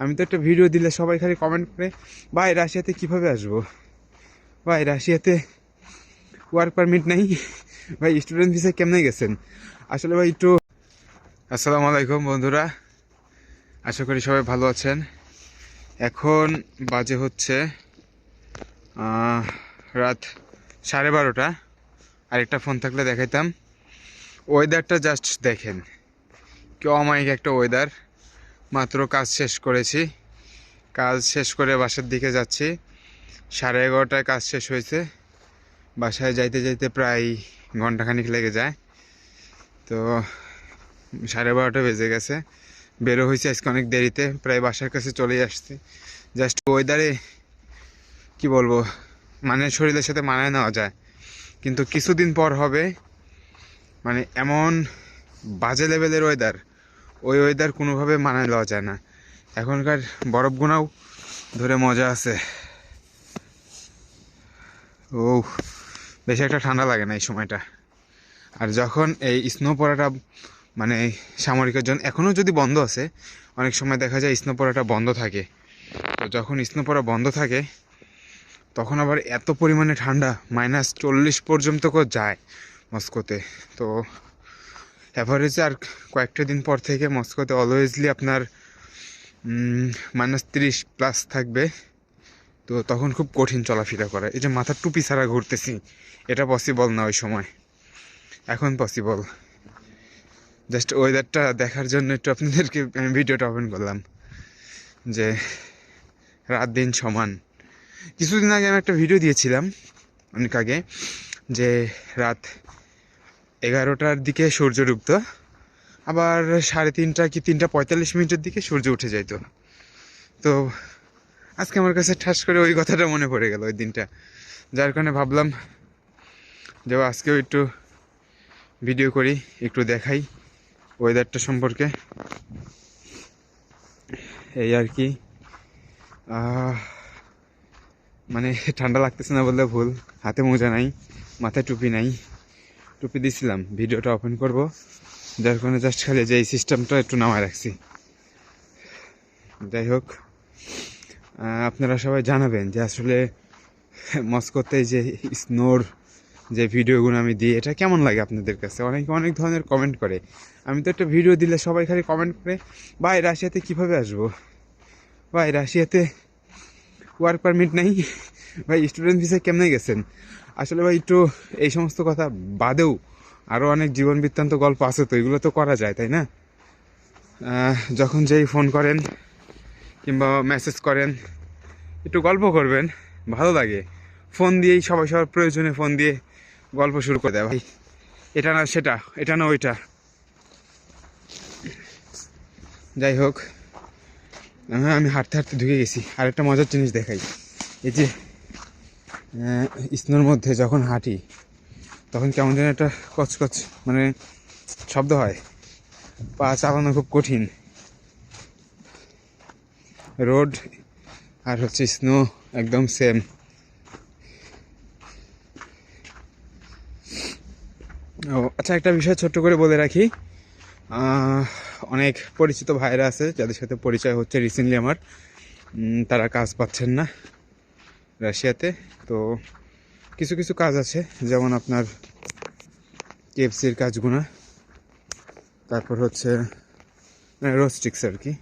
আমি তো একটা ভিডিও দিলে সবাই খালি কমেন্ট করে, ভাই, রাশিয়াতে কীভাবে আসব? ভাই, রাশিয়াতে ওয়ার্ক পারমিট নাই। ভাই স্টুডেন্ট ভিসা কেমনে গেছেন? আসলে ভাই, একটু আসসালামু আলাইকুম, বন্ধুরা। আশা করি সবাই ভালো আছেন। এখন বাজে হচ্ছে রাত সাড়ে বারোটা। আরেকটা ফোন থাকলে দেখাইতাম। ওয়েদারটা জাস্ট দেখেন। কি অমায়িক একটা ওয়েদার মাত্র কাজ শেষ করেছি। কাজ শেষ করে বাসার দিকে যাচ্ছি। সাড়ে এগারোটায় কাজ শেষ হয়েছে। বাসায় যাইতে যাইতে প্রায় ঘন্টাখানিক লেগে যায়। তো সাড়ে বারোটা বেজে গেছে। বেরো হয়েছে আজকে অনেক দেরিতে। প্রায় বাসার কাছে চলে আসছি। জাস্ট ওয়েদারে কি বলব? মানে শরীরের সাথে মানায় নেওয়া যায়। কিন্তু কিছুদিন পর হবে। মানে এমন বাজে লেভেলের ওয়েদার ওই ওয়েদার কোনোভাবে মানায় নেওয়া যায় না। এখনকার বরফ গুনাও ধরে মজা আছে। ও বেশি একটা ঠান্ডা লাগে না এই সময়টা। আর যখন এই স্নো পড়াটা মানে সামরিকের জন্য এখনও যদি বন্ধ আছে, অনেক সময় দেখা যায় স্নো পড়াটা বন্ধ থাকে। তো যখন স্নো পড়া বন্ধ থাকে, তখন আবার এত পরিমাণে ঠান্ডা মাইনাস চল্লিশ পর্যন্ত যায় মস্কোতে। তো অ্যাভারেজে আর কয়েকটা দিন পর থেকে মস্কোতে অলওয়েজলি আপনার মাইনাস তিরিশ প্লাস থাকবে। তো তখন খুব কঠিন চলাফেরা করা। এই যে মাথার টুপি ছাড়া ঘুরতেছি, এটা পসিবল না ওই সময়। এখন পসিবল জাস্ট ওয়েদারটা দেখার জন্য একটু আপনাদেরকে ভিডিওটা ওপেন করলাম। যে রাত দিন সমান। কিছুদিন আগে আমি একটা ভিডিও দিয়েছিলাম অনেক আগে, যে রাত এগারোটার দিকে সূর্য ডুবতো, আবার সাড়ে তিনটা কি তিনটা পঁয়তাল্লিশ মিনিটের দিকে সূর্য উঠে যাইতো। তো আজকে আমার কাছে ঠাস করে ওই কথাটা মনে পড়ে গেল ওই দিনটা। যার কারণে ভাবলাম যে আজকেও একটু ভিডিও করি, একটু দেখাই ওয়েদারটা সম্পর্কে। এই আর কি মানে ঠান্ডা লাগতেছে না বললে ভুল, হাতে মোজা নাই, মাথায় টুপি নাই। টুপি দিছিলাম, ভিডিওটা ওপেন করব। যার কারণে জাস্ট খালি যে এই সিস্টেমটা একটু নামায় রাখছি। যাই হোক আপনারা সবাই জানাবেন যে আসলে মস্কোতে যে স্নোর যে ভিডিওগুলো আমি দিই, এটা কেমন লাগে আপনাদের কাছে? অনেকে অনেক ধরনের কমেন্ট করে। আমি তো একটা ভিডিও দিলে সবাই খালি কমেন্ট করে, ভাই, রাশিয়াতে কীভাবে আসব? ভাই, রাশিয়াতে ওয়ার্ক পারমিট নাই। ভাই স্টুডেন্ট ভিসা কেমনে গেছেন? আসলে ভাই, একটু এই সমস্ত কথা বাদেও আরও অনেক জীবন বৃত্তান্ত গল্প আছে তো, এগুলো তো করা যায়, তাই না? যখন যেই ফোন করেন কিংবা মেসেজ করেন, একটু গল্প করবেন, ভালো লাগে। ফোন দিয়েই সবাই সবার প্রয়োজনে ফোন দিয়ে গল্প শুরু করে দেয় ভাই। এটা না সেটা, এটা না ওইটা। যাই হোক হ্যাঁ আমি হাঁটতে হাঁটতে ঢুকে গেছি। আর একটা মজার জিনিস দেখাই। এই যে স্নোর মধ্যে যখন হাঁটি, তখন কেমন যেন একটা কচকচ মানে শব্দ হয়। পা চালানো খুব কঠিন। রোড আর হচ্ছে স্নো একদম সেম ও আচ্ছা একটা বিষয় ছোট্ট করে বলে রাখি। অনেক পরিচিত ভাইরা আছে, যাদের সাথে পরিচয় হচ্ছে রিসেন্টলি আমার। তারা কাজ পাচ্ছেন না। রাশিয়াতে। তো কিছু কিছু কাজ আছে, যেমন আপনার কেএফসির কাজগুলো তারপর হচ্ছে রোস্টিক্স আর কি।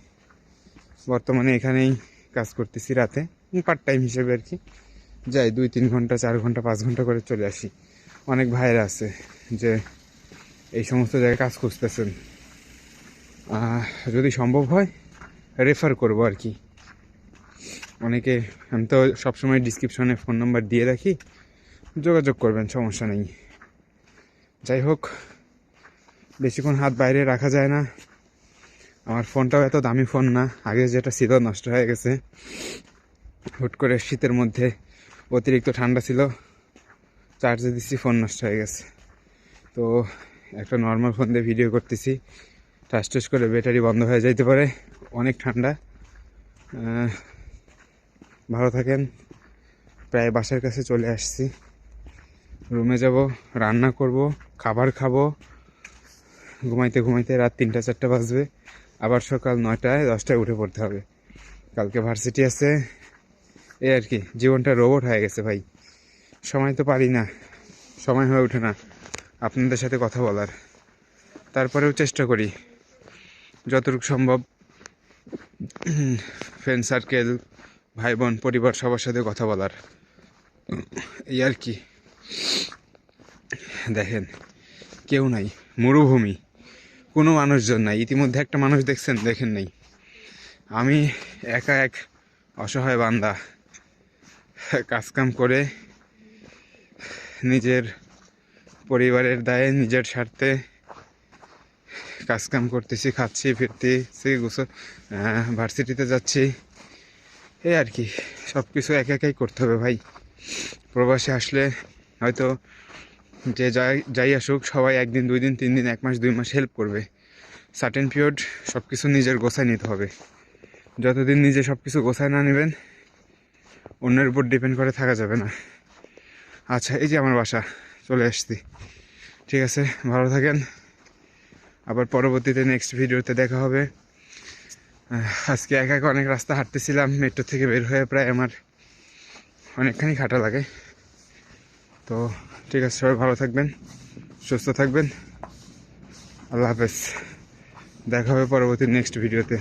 বর্তমানে এখানেই কাজ করতেছি রাতে পার্ট টাইম হিসেবে আর কি। যাই, দুই তিন ঘণ্টা, চার ঘণ্টা, পাঁচ ঘণ্টা করে চলে আসি। অনেক ভাইরা আছে যে এই সমস্ত জায়গায় কাজ খুঁজতেছেন। যদি সম্ভব হয় রেফার করব আর কি। অনেকে, আমি তো সবসময় ডিসক্রিপশনে ফোন নাম্বার দিয়ে রাখি। যোগাযোগ করবেন, সমস্যা নেই। যাই হোক, বেশিক্ষণ হাত বাইরে রাখা যায় না। আমার ফোনটাও এত দামি ফোন না, আগে যেটা ছিল নষ্ট হয়ে গেছে। হুট করে শীতের মধ্যে অতিরিক্ত ঠান্ডা ছিল চার্জে দিচ্ছি ফোন নষ্ট হয়ে গেছে। তো একটা নর্মাল ফোন দিয়ে ভিডিও করতেছি। টাস করে ব্যাটারি বন্ধ হয়ে যাইতে পারে, অনেক ঠান্ডা। ভালো থাকেন। প্রায় বাসার কাছে চলে আসছি। রুমে যাব, রান্না করব, খাবার খাব। ঘুমাইতে ঘুমাইতে রাত তিনটা, চারটা বাজবে। আবার সকাল নয়টায়, দশটায় উঠে পড়তে হবে। কালকে ভার্সিটি আছে। এই আর কি, জীবনটা রোবট হয়ে গেছে ভাই। সময় তো পারি না, সময় হয়ে ওঠে না। আপনাদের সাথে কথা বলার। তারপরেও চেষ্টা করি। যতটুকু সম্ভব ফ্রেন্ড সার্কেল ভাই বোন পরিবার, সবার সাথে কথা বলার। এই আর কি। দেখেন, কেউ নাই, মরুভূমি, কোনো মানুষজন নাই। ইতিমধ্যে একটা মানুষ দেখছেন, দেখেন নাই। আমি একা এক অসহায় বান্দা, কাজকাম করে নিজের পরিবারের দায়ে, নিজের স্বার্থে কাজকাম করতেছি, খাচ্ছি, ফিরতেছি, গোসল ভার্সিটিতে যাচ্ছি। এই আর কি সব কিছু একা একাই করতে হবে ভাই। প্রবাসে আসলে হয়তো যে যাই যাই আসুক, সবাই একদিন, দুই দিন, তিন দিন, এক মাস, দুই মাস হেল্প করবে। সার্টেন পিরিয়ড সব কিছু নিজের গোছায় নিতে হবে। যতদিন নিজে সব কিছু গোছায় না নেবেন, অন্যের উপর ডিপেন্ড করে থাকা যাবে না। আচ্ছা এই যে আমার বাসা, চলে আসছি। ঠিক আছে, ভালো থাকেন। আবার পরবর্তীতে নেক্সট ভিডিওতে দেখা হবে। আজকে একা একা অনেক রাস্তা হাঁটতেছিলাম, মেট্রো থেকে বের হয়ে প্রায় আমার অনেকখানি খাটা লাগে। তো ঠিক আছে, সবাই ভালো থাকবেন, সুস্থ থাকবেন। আল্লাহ হাফেজ। দেখা হবে পরবর্তী নেক্সট ভিডিওতে